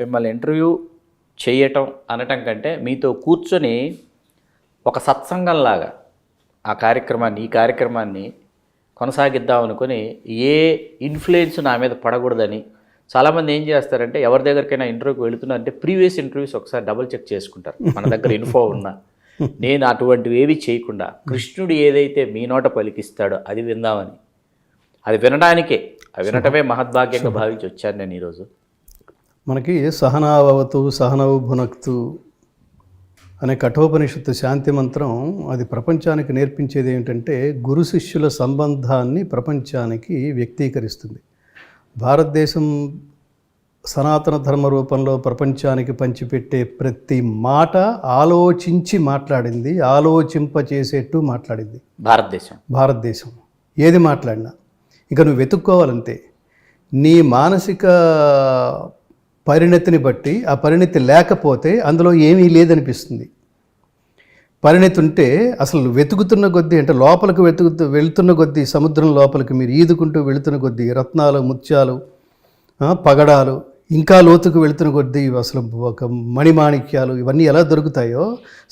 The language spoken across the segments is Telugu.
మిమ్మల్ని ఇంటర్వ్యూ చేయటం అనటం కంటే మీతో కూర్చొని ఒక సత్సంగంలాగా ఆ కార్యక్రమాన్ని ఈ కార్యక్రమాన్ని కొనసాగిద్దాం అనుకుని ఏ ఇన్ఫ్లుయెన్స్ నా మీద పడకూడదని చాలామంది ఏం చేస్తారంటే ఎవరి దగ్గరికైనా ఇంటర్వ్యూకి వెళుతున్నారంటే ప్రీవియస్ ఇంటర్వ్యూస్ ఒకసారి డబుల్ చెక్ చేసుకుంటారు. మన దగ్గర ఇన్ఫో ఉన్నా. నేను అటువంటివి ఏవి చేయకుండా కృష్ణుడు ఏదైతే మీ నోట పలికిస్తాడో అది విందామని. అది వినడానికే. వినటమే మహద్భాగ్యంగా భావించి వచ్చాను నేను ఈరోజు. మనకి సహనావతు సహనవు భునక్తు అనే కఠోపనిషత్తు శాంతి మంత్రం అది ప్రపంచానికి నేర్పించేది ఏంటంటే గురు శిష్యుల సంబంధాన్ని ప్రపంచానికి వ్యక్తీకరిస్తుంది. భారతదేశం సనాతన ధర్మ రూపంలో ప్రపంచానికి పంచిపెట్టే ప్రతి మాట ఆలోచించి మాట్లాడింది ఆలోచింపచేసేట్టు మాట్లాడింది. భారతదేశం. భారతదేశం. ఏది మాట్లాడినా. ఇక నువ్వు వెతుక్కోవాలంతే నీ మానసిక పరిణతిని బట్టి ఆ పరిణతి లేకపోతే అందులో ఏమీ లేదనిపిస్తుంది. పరిణతి ఉంటే అసలు వెతుకుతున్న కొద్దీ అంటే లోపలికి వెతుకుతూ వెళుతున్న కొద్దీ సముద్రం లోపలికి మీరు ఈదుకుంటూ వెళుతున్న కొద్దీ రత్నాలు ముత్యాలు పగడాలు ఇంకా లోతుకు వెళుతున్న కొద్దీ అసలు ఒక మణిమాణిక్యాలు ఇవన్నీ ఎలా దొరుకుతాయో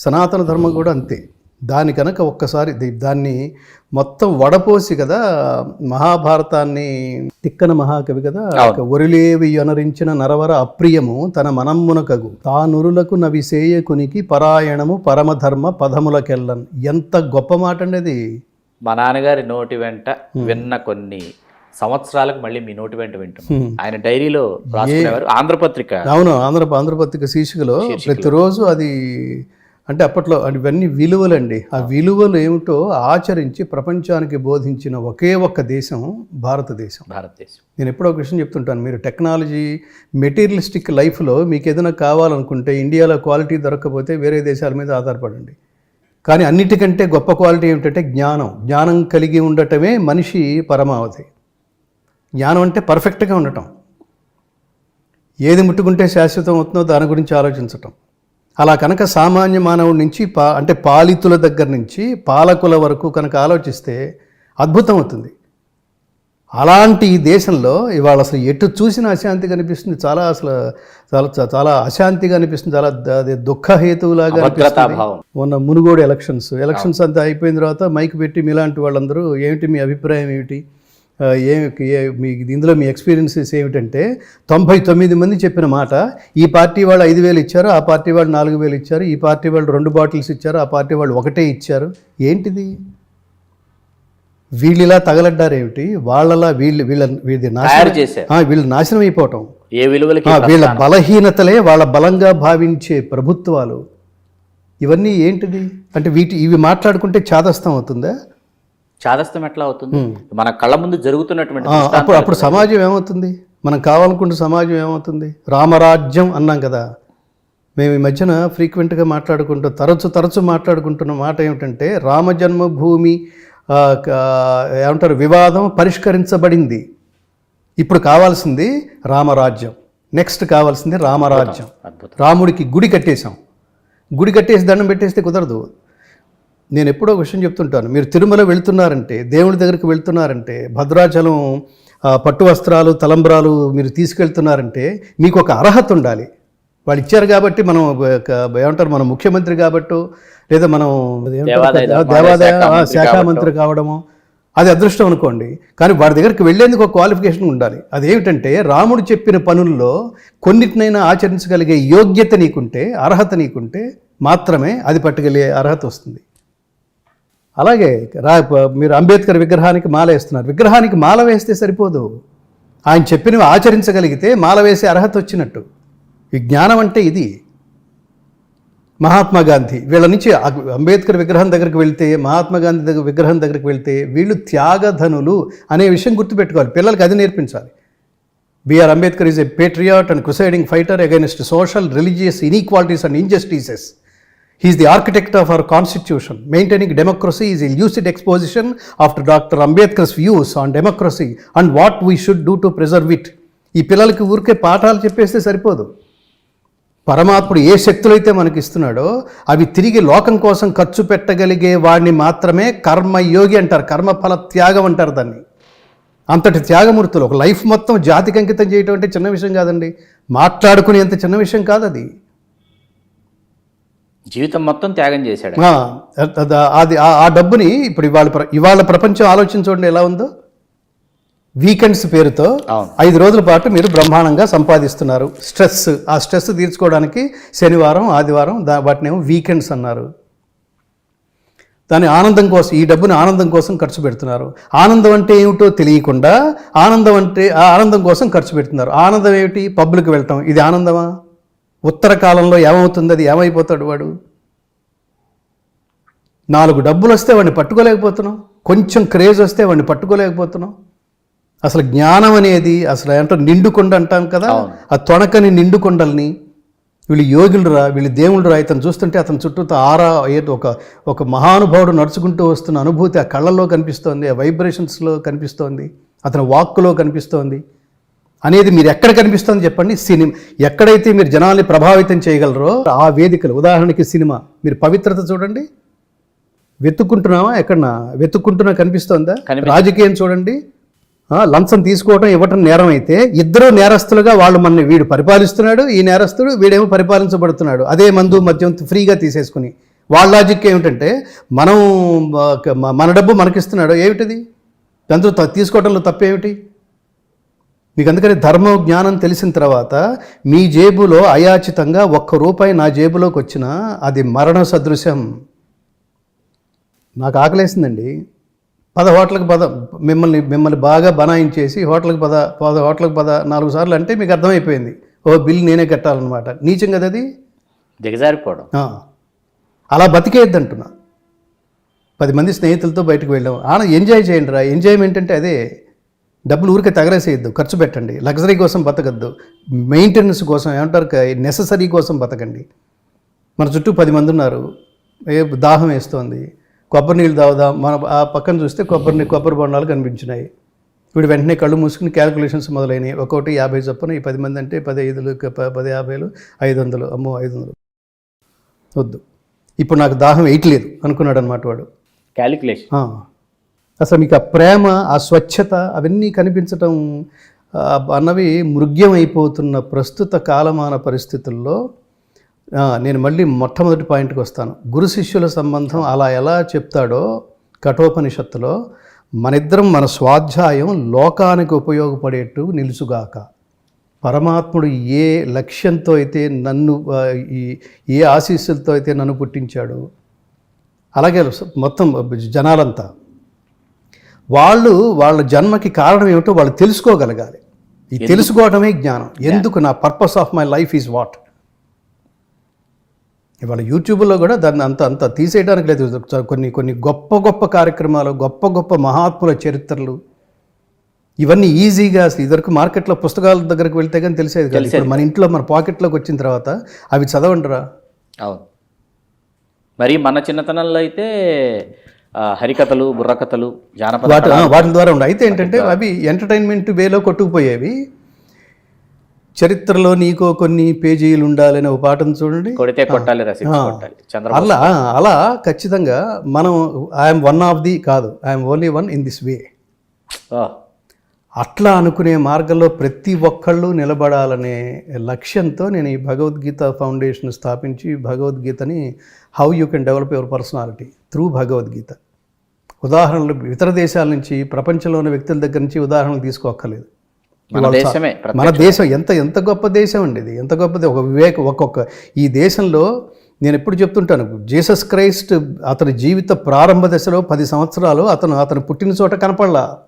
సనాతన ధర్మం కూడా అంతే. దాని కనుక ఒక్కసారి దాన్ని మొత్తం వడపోసి కదా మహాభారతాన్ని తిక్కన మహాకవి కదా ఒరిలేవి అనరించిన నరవర అప్రియము తన మనమ్మునకగు. తానురులకు నవిసేయకునికి పరాయణము పరమధర్మ పదములకెళ్ళన్ ఎంత గొప్ప మాట అండి అది. మా నాన్నగారి నోటి వెంట విన్న కొన్ని సంవత్సరాలకు మళ్ళీ మీ నోటి వెంట వింటున్నాం. ఆయన డైరీలో రాసుకునేవారు ఆంధ్రపత్రిక. అవును ఆంధ్ర ఆంధ్రపత్రిక శీర్షికలో. ప్రతిరోజు అది అంటే అప్పట్లో ఇవన్నీ విలువలండి. ఆ విలువలు ఏమిటో ఆచరించి ప్రపంచానికి బోధించిన ఒకే ఒక్క దేశం భారతదేశం. భారతదేశం. నేను ఎప్పుడో ఒక విషయం చెప్తుంటాను మీరు టెక్నాలజీ మెటీరియలిస్టిక్ లైఫ్లో మీకు ఏదైనా కావాలనుకుంటే ఇండియాలో క్వాలిటీ దొరకకపోతే వేరే దేశాల మీద ఆధారపడండి. కానీ అన్నిటికంటే గొప్ప క్వాలిటీ ఏమిటంటే జ్ఞానం. జ్ఞానం కలిగి ఉండటమే మనిషి పరమావధి. జ్ఞానం అంటే పర్ఫెక్ట్గా ఉండటం. ఏది ముట్టుకుంటే శాశ్వతం అవుతుందో దాని గురించి ఆలోచించటం. అలా కనుక సామాన్య మానవుడి నుంచి పా అంటే పాలితుల దగ్గర నుంచి పాలకుల వరకు కనుక ఆలోచిస్తే అద్భుతం అవుతుంది. అలాంటి ఈ దేశంలో ఇవాళ అసలు ఎటు చూసినా అశాంతి కనిపిస్తుంది. చాలా అసలు చాలా చాలా అశాంతిగా అనిపిస్తుంది. చాలా అది దుఃఖహేతువులాగా మొన్న మునుగోడు ఎలక్షన్స్ ఎలక్షన్స్ అంతా అయిపోయిన తర్వాత మైక్ పెట్టి మీలాంటి వాళ్ళందరూ ఏమిటి మీ అభిప్రాయం ఏమిటి? మీ ఇందులో మీ ఎక్స్పీరియన్సెస్ ఏమిటంటే తొంభై తొమ్మిది మంది చెప్పిన మాట ఈ పార్టీ వాళ్ళు ఐదు వేలు ఇచ్చారు ఆ పార్టీ వాళ్ళు నాలుగు వేలు ఇచ్చారు ఈ పార్టీ వాళ్ళు రెండు బాటిల్స్ ఇచ్చారు ఆ పార్టీ వాళ్ళు ఒకటే ఇచ్చారు. ఏంటిది? వీళ్ళు ఇలా తగలడ్డారేమిటి? వాళ్ళలా వీళ్ళు వీళ్ళ వీళ్ళది నాశనం వీళ్ళు నాశనం అయిపోవటం. ఏ విలువలకి వీళ్ళ బలహీనతలే వాళ్ళ బలంగా భావించే ప్రభుత్వాలు. ఇవన్నీ ఏంటిది? అంటే వీటి ఇవి మాట్లాడుకుంటే చాదస్తం అవుతుందా? చాదస్తం ఎట్లా అవుతుంది? మన కళ్ళ ముందు జరుగుతున్నటువంటి అప్పుడు అప్పుడు సమాజం ఏమవుతుంది? మనం కావాలనుకుంటే సమాజం ఏమవుతుంది? రామరాజ్యం అన్నాం కదా. మేము ఈ మధ్యన ఫ్రీక్వెంట్గా మాట్లాడుకుంటూ తరచు తరచు మాట్లాడుకుంటున్న మాట ఏమిటంటే రామజన్మభూమి ఏమంటారు వివాదం పరిష్కరించబడింది. ఇప్పుడు కావాల్సింది రామరాజ్యం. నెక్స్ట్ కావాల్సింది రామరాజ్యం. రాముడికి గుడి కట్టేశాం. గుడి కట్టేసి దండం పెట్టేస్తే కుదరదు. నేను ఎప్పుడో ఒక విషయం చెప్తుంటాను. మీరు తిరుమల వెళ్తున్నారంటే దేవుడి దగ్గరికి వెళ్తున్నారంటే భద్రాచలం పట్టు వస్త్రాలు తలంబ్రాలు మీరు తీసుకెళ్తున్నారంటే మీకు ఒక అర్హత ఉండాలి. వాళ్ళు ఇచ్చారు కాబట్టి మనం ఏమంటారు మనం ముఖ్యమంత్రి కాబట్టో లేదా మనం దేవాదాయ శాఖ. మంత్రి కావడము అది అదృష్టం అనుకోండి. కానీ వాడి దగ్గరికి వెళ్ళేందుకు ఒక క్వాలిఫికేషన్ ఉండాలి. అదేమిటంటే రాముడు చెప్పిన పనుల్లో కొన్నిటినైనా ఆచరించగలిగే యోగ్యత నీకుంటే అర్హత నీకుంటే మాత్రమే అది పట్టుకెళ్ళే అర్హత వస్తుంది. అలాగే రా మీరు అంబేద్కర్ విగ్రహానికి మాల వేస్తున్నారు. విగ్రహానికి మాల వేస్తే సరిపోదు. ఆయన చెప్పినవి ఆచరించగలిగితే మాల వేసే అర్హత వచ్చినట్టు. ఈ జ్ఞానం అంటే ఇది. మహాత్మా గాంధీ వీళ్ళ నుంచి అంబేద్కర్ విగ్రహం దగ్గరికి వెళ్తే మహాత్మా గాంధీ దగ్గర విగ్రహం దగ్గరికి వెళ్తే వీళ్ళు త్యాగధనులు అనే విషయం గుర్తుపెట్టుకోవాలి. పిల్లలకి అది నేర్పించాలి. BR Ambedkar is a patriot and crusading fighter against social religious inequalities and injustices he is the architect of our constitution maintaining democracy is a lucid exposition after doctor Ambedkar's views on democracy and what we should do to preserve it ఈ పిల్లలకి ఊరికే పాఠాలు చెప్పేస్తే సరిపోదు. పరమాత్ముడు ఏ శక్తులైతే మనకి ఇస్తున్నాడో అవి తిరిగి లోకం కోసం ఖర్చు పెట్టగలిగే వాడిని మాత్రమే కర్మయోగి అంటారు. కర్మఫల త్యాగం అంటారు దాన్ని. అంతటి త్యాగమూర్తులు ఒక లైఫ్ మొత్తం జాతికి అంకితం చేయటం అంటే చిన్న విషయం కాదండి. మాట్లాడుకునేంత చిన్న విషయం కాదు అది జీవితం మొత్తం త్యాగం చేశాడు. ఆ, అది ఆ- డబ్బుని ఇప్పుడు ఇవాళ ఇవాళ ప్రపంచం ఆలోచించండి ఎలా ఉందో? వీకెండ్స్ పేరుతో. ఐదు రోజుల పాటు మీరు బ్రహ్మాండంగా సంపాదిస్తున్నారు. స్ట్రెస్ ఆ స్ట్రెస్ తీర్చుకోవడానికి శనివారం ఆదివారం దా వాటినేమో వీకెండ్స్ అన్నారు. దాని ఆనందం కోసం ఈ డబ్బుని ఆనందం కోసం ఖర్చు పెడుతున్నారు. ఆనందం అంటే ఏమిటో తెలియకుండా ఆనందం అంటే ఆనందం కోసం ఖర్చు పెడుతున్నారు. ఆనందం ఏమిటి? పబ్లిక్ వెళ్ళటం ఇది ఆనందమా? ఉత్తర కాలంలో ఏమవుతుంది? అది ఏమైపోతాడు వాడు? నాలుగు డబ్బులు వస్తే వాడిని పట్టుకోలేకపోతున్నాం కొంచెం క్రేజ్ వస్తే వాడిని పట్టుకోలేకపోతున్నాం అసలు జ్ఞానం అనేది అసలు ఏంటో నిండుకొండ అంటాం కదా. ఆ తొణకని నిండుకొండల్ని వీళ్ళు యోగులురా వీళ్ళు దేవుళ్ళురా ఇతను చూస్తుంటే అతని చుట్టూ ఆరా ఏదో ఒక ఒక మహానుభావుడు నడుచుకుంటూ వస్తున్న అనుభూతి ఆ కళ్ళల్లో కనిపిస్తోంది ఆ వైబ్రేషన్స్లో కనిపిస్తోంది అతని వాక్కులో కనిపిస్తోంది. అనేది మీరు ఎక్కడ కనిపిస్తుంది చెప్పండి. సినిమా ఎక్కడైతే మీరు జనాల్ని ప్రభావితం చేయగలరో ఆ వేదికలు. ఉదాహరణకి సినిమా. మీరు పవిత్రత చూడండి. వెతుక్కుంటున్నావా? ఎక్కడన్నా? వెతుక్కుంటున్నా కనిపిస్తోందా? కనిపి- రాజకీయం చూడండి. లంచం తీసుకోవడం ఇవ్వటం నేరం అయితే ఇద్దరు నేరస్తులుగా వాళ్ళు మన వీడు పరిపాలిస్తున్నాడు ఈ నేరస్తుడు వీడేమో పరిపాలించబడుతున్నాడు. అదే మందు మద్యం ఫ్రీగా తీసేసుకుని. వాళ్ళ లాజిక్ ఏమిటంటే మనం మన డబ్బు మనకిస్తున్నాడు. ఏమిటిది? దాంతో త- తీసుకోవడంలో తప్పేమిటి? మీకు అందుకని ధర్మం జ్ఞానం తెలిసిన తర్వాత మీ జేబులో అయాచితంగా ఒక్క రూపాయి నా జేబులోకి వచ్చినా అది మరణ సదృశం. నాకు ఆకలేసిందండి. పద హోటల్కి పద మిమ్మల్ని మిమ్మల్ని బాగా బనాయించేసి హోటల్కి పద పద హోటల్కి పద నాలుగు సార్లు అంటే మీకు అర్థమైపోయింది. ఓ బిల్ నేనే కట్టాలన్నమాట. నీచం కదా అది? దిగజారిపోవడం. అలా బతికేయద్దు అంటున్నా పది మంది స్నేహితులతో బయటకు వెళ్ళాం. ఆన ఎంజాయ్ చేయండి రా ఎంజాయ్మెంట్ అంటే అదే. డబ్బులు ఊరికే తగలేసేయద్దు ఖర్చు పెట్టండి. లగ్జరీ కోసం బతకద్దు. మెయింటెనెన్స్ కోసం ఏమంటారు నెససరీ కోసం బతకండి. మన చుట్టూ పది మంది ఉన్నారు ఏ దాహం వేస్తోంది. కొబ్బరి నీళ్ళు తాగుదాం మన ఆ పక్కన చూస్తే కొబ్బరి నీ- కొబ్బరి బొండాలు కనిపించినాయి. వీడు వెంటనే కళ్ళు మూసుకుని క్యాలిక్యులేషన్స్ మొదలైనవి. ఒక్కొక్కటి యాభై చొప్పున ఈ పది మంది అంటే పది ఐదులు పది యాభైలు ఐదు వందలు అమ్మో ఐదు వందలు. వద్దు. ఇప్పుడు నాకు దాహం వేయట్లేదు అనుకున్నాడు అనమాట వాడు క్యాలిక్యులేషన్. అసలు మీకు ఆ ప్రేమ ఆ స్వచ్ఛత అవన్నీ కనిపించటం అన్నవి మృగ్యమైపోతున్న ప్రస్తుత కాలమాన పరిస్థితుల్లో నేను మళ్ళీ మొట్టమొదటి పాయింట్కి వస్తాను. గురు శిష్యుల సంబంధం అలా ఎలా చెప్తాడో కఠోపనిషత్తులో మనిద్దరం మన స్వాధ్యాయం లోకానికి ఉపయోగపడేట్టు నిలుచుగాక. పరమాత్ముడు ఏ లక్ష్యంతో అయితే నన్ను ఈ ఏ ఆశీస్సులతో అయితే నన్ను పుట్టించాడు అలాగే మొత్తం జనాలంతా. వాళ్ళు వాళ్ళ జన్మకి కారణం ఏమిటో వాళ్ళు తెలుసుకోగలగాలి. ఈ తెలుసుకోవడమే జ్ఞానం. ఎందుకు నా purpose of my life is what ఇవాళ యూట్యూబ్లో కూడా దాన్ని అంత అంత తీసేయడానికి లేదు. కొన్ని కొన్ని గొప్ప గొప్ప కార్యక్రమాలు గొప్ప గొప్ప మహాత్ముల చరిత్రలు. ఇవన్నీ ఈజీగా అసలు ఇదివరకు మార్కెట్లో పుస్తకాల దగ్గరికి వెళ్తే కానీ తెలిసేది కాదు. ఇప్పుడు మన ఇంట్లో మన పాకెట్లోకి వచ్చిన తర్వాత అవి చదవండిరా? అవును. మరి మన చిన్నతనంలో అయితే హరికథలు బుర్రకథలు జానపద వాటి ద్వారా ఉండే అయితే ఏంటంటే అవి ఎంటర్టైన్మెంట్ వేలో కొట్టుకుపోయేవి. చరిత్రలో నీకో కొన్ని పేజీలు ఉండాలని ఒక పాటను చూడండి. కొడితే కొట్టాలి అలా అలా ఖచ్చితంగా మనం ఐఎమ్ వన్ ఆఫ్ ది కాదు I'm only one in this way అట్లా అనుకునే మార్గంలో ప్రతి ఒక్కళ్ళు నిలబడాలనే లక్ష్యంతో నేను ఈ భగవద్గీత ఫౌండేషన్ స్థాపించి భగవద్గీతని how you can develop your personality through Bhagavad Gita. ఉదాహరణలు ఇతర దేశాల నుంచి ప్రపంచంలో ఉన్న వ్యక్తుల దగ్గర నుంచి ఉదాహరణలు తీసుకోక్కర్లేదు. మన దేశమే ప్ర- మన దేశం ఎంత ఎంత గొప్ప దేశం అండి ఇది. ఎంత గొప్పది ఒక వివేక ఒక్కొక్క ఈ దేశంలో నేను ఎప్పుడు చెప్తుంటాను జీసస్ క్రైస్ట్ అతని జీవిత ప్రారంభ దశలో పది సంవత్సరాలు అతను అతను పుట్టిన చోట కనపడలా.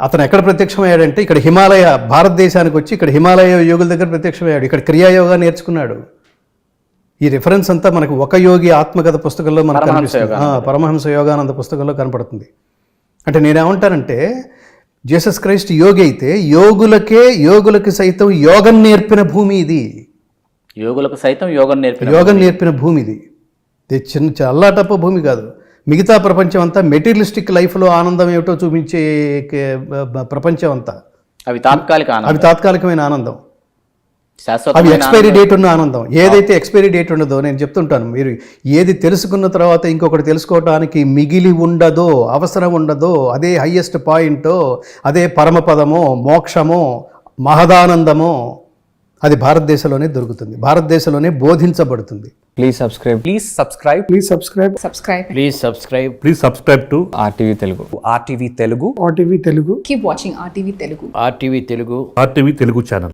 అతను ఎక్కడ ప్రత్యక్షమయ్యాడంటే ఇక్కడ హిమాలయ భారతదేశానికి వచ్చి ఇక్కడ హిమాలయ యోగుల దగ్గర ప్రత్యక్షమయ్యాడు. ఇక్కడ క్రియాయోగా నేర్చుకున్నాడు. ఈ రిఫరెన్స్ అంతా మనకు ఒక యోగి ఆత్మకథ పుస్తకంలో మనకు కనిపిస్తుంది. పరమహంస యోగానంద పుస్తకంలో కనపడుతుంది. అంటే నేనేమంటానంటే జీసస్ క్రైస్ట్ యోగి అయితే యోగులకే యోగులకి సైతం యోగం నేర్పిన భూమి ఇది. యోగులకు సైతం యోగం నేర్పిన యోగం నేర్పిన భూమి ఇది. ఇది చిన్న చల్లాటప్ప భూమి కాదు. మిగతా ప్రపంచం అంతా మెటీరియలిస్టిక్ లైఫ్లో ఆనందం ఏమిటో చూపించే ప్రపంచం అంతా. అవి తాత్కాలిక అవి తాత్కాలికమైన ఆనందం. అవి ఎక్స్పైరీ డేట్ ఉన్న ఆనందం. ఏదైతే ఎక్స్పైరీ డేట్ ఉండదో నేను చెప్తుంటాను. మీరు ఏది తెలుసుకున్న తర్వాత ఇంకొకటి తెలుసుకోవడానికి మిగిలి ఉండదో అవసరం ఉండదో అదే హయ్యెస్ట్ పాయింటో అదే పరమపదమో మోక్షమో మహదానందమో అది భారతదేశంలోనే దొరుకుతుంది. భారతదేశంలోనే బోధించబడుతుంది. Please subscribe Please subscribe. Please subscribe. Subscribe. Please subscribe Please subscribe to RTV Telugu RTV Telugu. RTV Telugu. keep watching rtv telugu. RTV Telugu RTV Telugu channel.